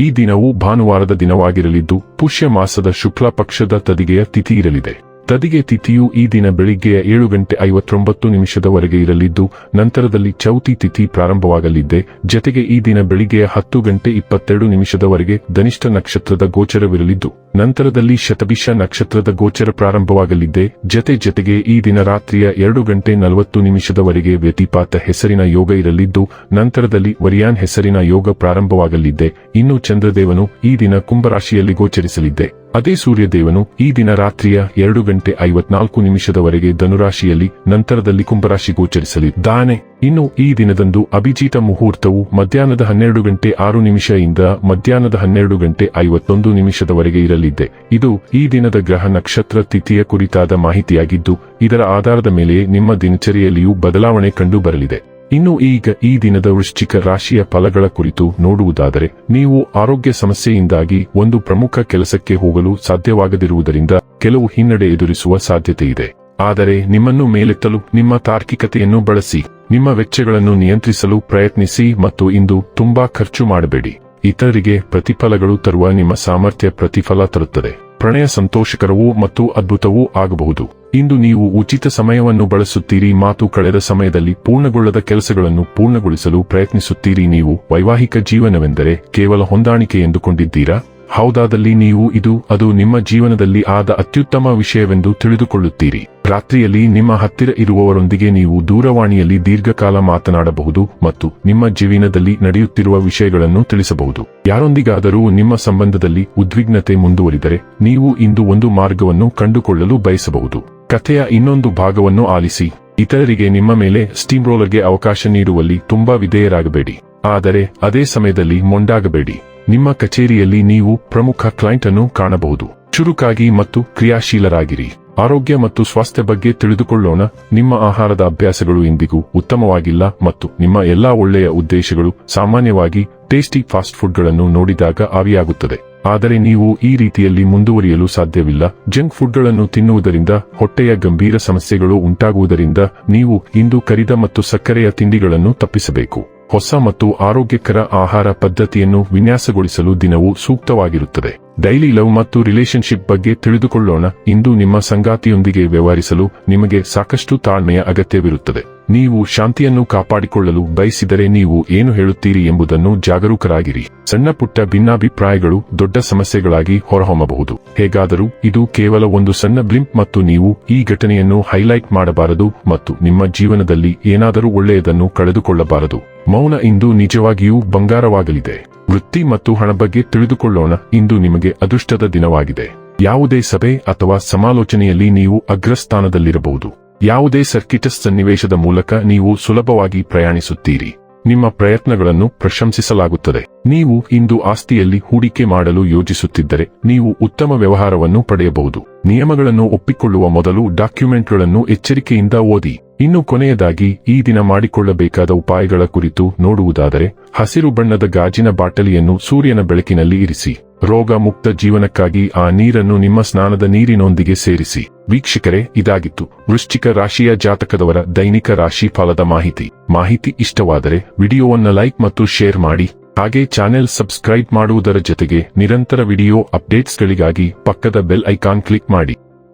ಈ ದಿನವು ಭಾನುವಾರದ ದಿನವಾಗಿರಲಿದ್ದು, ಪುಷ್ಯ ಮಾಸದ ಶುಕ್ಲ ಪಕ್ಷದ ತದಿಗೆಯ ತಿಥಿ ಇರಲಿದೆ. ತದಿಗೆ ತಿಥಿಯು ಈ ದಿನ ಬೆಳಿಗ್ಗೆಯ ಏಳು ಗಂಟೆ ಐವತ್ತೊಂಬತ್ತು ನಿಮಿಷದವರೆಗೆ ಇರಲಿದ್ದು, ನಂತರದಲ್ಲಿ ಚೌತಿ ತಿಥಿ ಪ್ರಾರಂಭವಾಗಲಿದ್ದೆ. ಜತೆಗೆ ಈ ದಿನ ಬೆಳಿಗ್ಗೆಯ ಹತ್ತು ಗಂಟೆ ಇಪ್ಪತ್ತೆರಡು ನಿಮಿಷದವರೆಗೆ ಧನಿಷ್ಠ ನಕ್ಷತ್ರದ ಗೋಚರವಿರಲಿದ್ದು ನಂತರದಲ್ಲಿ ಶತಭಿಷ ನಕ್ಷತ್ರದ ಗೋಚರ ಪ್ರಾರಂಭವಾಗಲಿದ್ದೆ ಜತೆ ಜತೆಗೆ ಈ ದಿನ ರಾತ್ರಿಯ ಎರಡು ಗಂಟೆ ನಲವತ್ತು ನಿಮಿಷದವರೆಗೆ ವ್ಯತಿಪಾತ ಹೆಸರಿನ ಯೋಗ ಇರಲಿದ್ದು, ನಂತರದಲ್ಲಿ ವರಿಯಾನ್ ಹೆಸರಿನ ಯೋಗ ಪ್ರಾರಂಭವಾಗಲಿದ್ದೆ ಇನ್ನು ಚಂದ್ರದೇವನು ಈ ದಿನ ಕುಂಭರಾಶಿಯಲ್ಲಿ ಗೋಚರಿಸಲಿದ್ದೆ ಅದೇ ಸೂರ್ಯದೇವನು ಈ ದಿನ ರಾತ್ರಿಯ ಎರಡು ಗಂಟೆ ಐವತ್ನಾಲ್ಕು ನಿಮಿಷದವರೆಗೆ ಧನುರಾಶಿಯಲ್ಲಿ, ನಂತರದಲ್ಲಿ ಕುಂಭರಾಶಿ ಗೋಚರಿಸಲಿದ್ದಾನೆ ಇನ್ನು ಈ ದಿನದಂದು ಅಭಿಜಿತ ಮುಹೂರ್ತವು ಮಧ್ಯಾಹ್ನದ ಹನ್ನೆರಡು ಗಂಟೆ ಆರು ನಿಮಿಷದಿಂದ ಮಧ್ಯಾಹ್ನದ ಹನ್ನೆರಡು ಗಂಟೆ ಐವತ್ತೊಂದು ನಿಮಿಷದವರೆಗೆ ಇರಲಿದೆ. ಇದು ಈ ದಿನದ ಗ್ರಹ ನಕ್ಷತ್ರ ತಿಥಿಯ ಕುರಿತಾದ ಮಾಹಿತಿಯಾಗಿದ್ದು, ಇದರ ಆಧಾರದ ಮೇಲೆ ನಿಮ್ಮ ದಿನಚರಿಯಲ್ಲಿಯೂ ಬದಲಾವಣೆ ಕಂಡು ಬರಲಿದೆ ಇನ್ನು ಈಗ ಈ ದಿನದ ವೃಶ್ಚಿಕ ರಾಶಿಯ ಫಲಗಳ ಕುರಿತು ನೋಡುವುದಾದರೆ, ನೀವು ಆರೋಗ್ಯ ಸಮಸ್ಯೆಯಿಂದಾಗಿ ಒಂದು ಪ್ರಮುಖ ಕೆಲಸಕ್ಕೆ ಹೋಗಲು ಸಾಧ್ಯವಾಗದಿರುವುದರಿಂದ ಕೆಲವು ಹಿನ್ನಡೆ ಎದುರಿಸುವ ಸಾಧ್ಯತೆ ಇದೆ ಆದರೆ ನಿಮ್ಮನ್ನು ಮೇಲೆತ್ತಲು ನಿಮ್ಮ ತಾರ್ಕಿಕತೆಯನ್ನು ಬಳಸಿ, ನಿಮ್ಮ ವೆಚ್ಚಗಳನ್ನು ನಿಯಂತ್ರಿಸಲು ಪ್ರಯತ್ನಿಸಿ ಮತ್ತು ಇಂದು ತುಂಬಾ ಖರ್ಚು ಮಾಡಬೇಡಿ. ಇತರರಿಗೆ ಪ್ರತಿಫಲಗಳು ತರುವ ನಿಮ್ಮ ಸಾಮರ್ಥ್ಯ ಪ್ರತಿಫಲ ತರುತ್ತದೆ. ಪ್ರಣಯ ಸಂತೋಷಕರವೂ ಮತ್ತು ಅದ್ಭುತವೂ ಆಗಬಹುದು. ಇಂದು ನೀವು ಉಚಿತ ಸಮಯವನ್ನು ಬಳಸುತ್ತೀರಿ, ಮಾತು ಕಳೆದ ಸಮಯದಲ್ಲಿ ಪೂರ್ಣಗೊಳ್ಳದ ಕೆಲಸಗಳನ್ನು ಪೂರ್ಣಗೊಳಿಸಲು ಪ್ರಯತ್ನಿಸುತ್ತೀರಿ. ನೀವು ವೈವಾಹಿಕ ಜೀವನವೆಂದರೆ ಕೇವಲ ಹೊಂದಾಣಿಕೆ ಎಂದುಕೊಂಡಿದ್ದೀರಾ? ಹೌದಾದಲ್ಲಿ ನೀವು ಇದು, ಅದು ನಿಮ್ಮ ಜೀವನದಲ್ಲಿ ಆದ ಅತ್ಯುತ್ತಮ ವಿಷಯವೆಂದು ತಿಳಿದುಕೊಳ್ಳುತ್ತೀರಿ. ರಾತ್ರಿಯಲ್ಲಿ ನಿಮ್ಮ ಹತ್ತಿರ ಇರುವವರೊಂದಿಗೆ ನೀವು ದೂರವಾಣಿಯಲ್ಲಿ ದೀರ್ಘಕಾಲ ಮಾತನಾಡಬಹುದು ಮತ್ತು ನಿಮ್ಮ ಜೀವನದಲ್ಲಿ ನಡೆಯುತ್ತಿರುವ ವಿಷಯಗಳನ್ನು ತಿಳಿಸಬಹುದು. ಯಾರೊಂದಿಗಾದರೂ ನಿಮ್ಮ ಸಂಬಂಧದಲ್ಲಿ ಉದ್ವಿಗ್ನತೆ ಮುಂದುವರಿದರೆ, ನೀವು ಇಂದು ಒಂದು ಮಾರ್ಗವನ್ನು ಕಂಡುಕೊಳ್ಳಲು ಬಯಸಬಹುದು. ಕಥೆಯ ಇನ್ನೊಂದು ಭಾಗವನ್ನು ಆಲಿಸಿ. ಇತರರಿಗೆ ನಿಮ್ಮ ಮೇಲೆ ಸ್ಟೀಮ್ ರೋಲರ್ಗೆ ಅವಕಾಶ ನೀಡುವಲ್ಲಿ ತುಂಬಾ ವಿಧೇಯರಾಗಬೇಡಿ. ಆದರೆ, ಅದೇ ಸಮಯದಲ್ಲಿ ಮೊಂಡಾಗಬೇಡಿ. ನಿಮ್ಮ ಕಚೇರಿಯಲ್ಲಿ ನೀವು ಪ್ರಮುಖ ಕ್ಲೈಂಟ್ ಅನ್ನು ಕಾಣಬಹುದು. ಚುರುಕಾಗಿ ಮತ್ತು ಕ್ರಿಯಾಶೀಲರಾಗಿರಿ. ಆರೋಗ್ಯ ಮತ್ತು ಸ್ವಾಸ್ಥ್ಯ ಬಗ್ಗೆ ತಿಳಿದುಕೊಳ್ಳೋಣ. ನಿಮ್ಮ ಆಹಾರದ ಅಭ್ಯಾಸಗಳು ಇಂದಿಗೂ ಉತ್ತಮವಾಗಿಲ್ಲ ಮತ್ತು ನಿಮ್ಮ ಎಲ್ಲಾ ಒಳ್ಳೆಯ ಉದ್ದೇಶಗಳು ಸಾಮಾನ್ಯವಾಗಿ ಟೇಸ್ಟಿ ಫಾಸ್ಟ್ ಫುಡ್ಗಳನ್ನು ನೋಡಿದಾಗ ಆವಿಯಾಗುತ್ತದೆ. ಆದರೆ ನೀವು ಈ ರೀತಿಯಲ್ಲಿ ಮುಂದುವರಿಯಲು ಸಾಧ್ಯವಿಲ್ಲ. ಜಂಕ್ ಫುಡ್ಗಳನ್ನು ತಿನ್ನುವುದರಿಂದ ಹೊಟ್ಟೆಯ ಗಂಭೀರ ಸಮಸ್ಯೆಗಳು ಉಂಟಾಗುವುದರಿಂದ ನೀವು ಇಂದು ಕರಿದ ಮತ್ತು ಸಕ್ಕರೆಯ ತಿಂಡಿಗಳನ್ನು ತಪ್ಪಿಸಬೇಕು. ಹೊಸ ಮತ್ತು ಆರೋಗ್ಯಕರ ಆಹಾರ ಪದ್ಧತಿಯನ್ನು ವಿನ್ಯಾಸಗೊಳಿಸಲು ದಿನವು ಸೂಕ್ತವಾಗಿರುತ್ತದೆ. ಡೈಲಿ ಲವ್ ಮತ್ತು ರಿಲೇಶನ್ಶಿಪ್ ಬಗ್ಗೆ ತಿಳಿದುಕೊಳ್ಳೋಣ. ಇಂದು ನಿಮ್ಮ ಸಂಗಾತಿಯೊಂದಿಗೆ ವ್ಯವಹರಿಸಲು ನಿಮಗೆ ಸಾಕಷ್ಟು ತಾಳ್ಮೆಯ ಅಗತ್ಯವಿರುತ್ತದೆ. ನೀವು ಶಾಂತಿಯನ್ನು ಕಾಪಾಡಿಕೊಳ್ಳಲು ಬಯಸಿದರೆ ನೀವು ಏನು ಹೇಳುತ್ತೀರಿ ಎಂಬುದನ್ನು ಜಾಗರೂಕರಾಗಿರಿ. ಸಣ್ಣ ಪುಟ್ಟ ಭಿನ್ನಾಭಿಪ್ರಾಯಗಳು ದೊಡ್ಡ ಸಮಸ್ಯೆಗಳಾಗಿ ಹೊರಹೊಮ್ಮಬಹುದು. ಹೇಗಾದರೂ ಇದು ಕೇವಲ ಒಂದು ಸಣ್ಣ ಬ್ಲಿಂಪ್ ಮತ್ತು ನೀವು ಈ ಘಟನೆಯನ್ನು ಹೈಲೈಟ್ ಮಾಡಬಾರದು ಮತ್ತು ನಿಮ್ಮ ಜೀವನದಲ್ಲಿ ಏನಾದರೂ ಒಳ್ಳೆಯದನ್ನು ಕಳೆದುಕೊಳ್ಳಬಾರದು. ಮೌನ ಇಂದು ನಿಜವಾಗಿಯೂ ಬಂಗಾರವಾಗಲಿದೆ. ವೃತ್ತಿ ಮತ್ತು ಹಣ ಬಗ್ಗೆ ತಿಳಿದುಕೊಳ್ಳೋಣ. ಇಂದು ನಿಮಗೆ ಅದೃಷ್ಟದ ದಿನವಾಗಿದೆ. ಯಾವುದೇ ಸಭೆ ಅಥವಾ ಸಮಾಲೋಚನೆಯಲ್ಲಿ ನೀವು ಅಗ್ರಸ್ಥಾನದಲ್ಲಿರಬಹುದು. ಯಾವುದೇ ಸರ್ಕಿಟಸ್ ಸನ್ನಿವೇಶದ ಮೂಲಕ ನೀವು ಸುಲಭವಾಗಿ ಪ್ರಯಾಣಿಸುತ್ತೀರಿ. ನಿಮ್ಮ ಪ್ರಯತ್ನಗಳನ್ನು ಪ್ರಶಂಸಿಸಲಾಗುತ್ತದೆ. ನೀವು ಇಂದು ಆಸ್ತಿಯಲ್ಲಿ ಹೂಡಿಕೆ ಮಾಡಲು ಯೋಜಿಸುತ್ತಿದ್ದರೆ ನೀವು ಉತ್ತಮ ವ್ಯವಹಾರವನ್ನು ಪಡೆಯಬಹುದು. ನಿಯಮಗಳನ್ನು ಒಪ್ಪಿಕೊಳ್ಳುವ ಮೊದಲು ಡಾಕ್ಯುಮೆಂಟ್ಗಳನ್ನು ಎಚ್ಚರಿಕೆಯಿಂದ ಓದಿ. ಇನ್ನು ಕೊನೆಯದಾಗಿ ಈ ದಿನ ಮಾಡಿಕೊಳ್ಳಬೇಕಾದ ಉಪಾಯಗಳ ಕುರಿತು ನೋಡುವುದಾದರೆ, ಹಸಿರು ಬಣ್ಣದ ಗಾಜಿನ ಬಾಟಲಿಯನ್ನು ಸೂರ್ಯನ ಬೆಳಕಿನಲ್ಲಿ ಇರಿಸಿ, ರೋಗ ಮುಕ್ತ ಜೀವನಕ್ಕಾಗಿ ಆ ನೀರನ್ನು ನಿಮ್ಮ ಸ್ನಾನದ ನೀರಿನೊಂದಿಗೆ ಸೇರಿಸಿ. ವೀಕ್ಷಕರೇ, ಇದಾಗಿತ್ತು ವೃಶ್ಚಿಕ ರಾಶಿಯ ಜಾತಕದವರ ದೈನಿಕ ರಾಶಿ ಫಲದ ಮಾಹಿತಿ. ಮಾಹಿತಿ ಇಷ್ಟವಾದರೆ ವಿಡಿಯೋವನ್ನು ಲೈಕ್ ಮತ್ತು ಶೇರ್ ಮಾಡಿ. ಹಾಗೆ ಚಾನೆಲ್ ಸಬ್ಸ್ಕ್ರೈಬ್ ಮಾಡುವುದರ ಜೊತೆಗೆ ನಿರಂತರ ವಿಡಿಯೋ ಅಪ್ಡೇಟ್ಸ್ಗಳಿಗಾಗಿ ಪಕ್ಕದ ಬೆಲ್ ಐಕಾನ್ ಕ್ಲಿಕ್ ಮಾಡಿ.